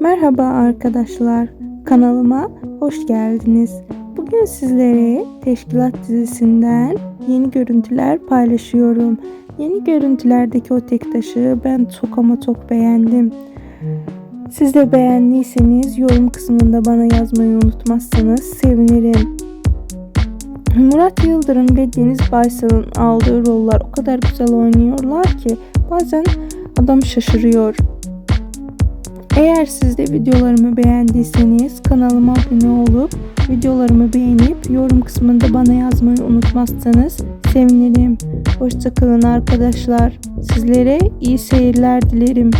Merhaba arkadaşlar, kanalıma hoş geldiniz. Bugün sizlere Teşkilat dizisinden yeni görüntüler paylaşıyorum. Yeni görüntülerdeki o tek taşı ben çok ama çok beğendim. Siz de beğendiyseniz yorum kısmında bana yazmayı unutmazsanız sevinirim. Murat Yıldırım ve Deniz Baysal'ın aldığı roller o kadar güzel oynuyorlar ki bazen adam şaşırıyor. Eğer siz de videolarımı beğendiyseniz kanalıma abone olup videolarımı beğenip yorum kısmında bana yazmayı unutmazsanız sevinirim. Hoşçakalın arkadaşlar. Sizlere iyi seyirler dilerim.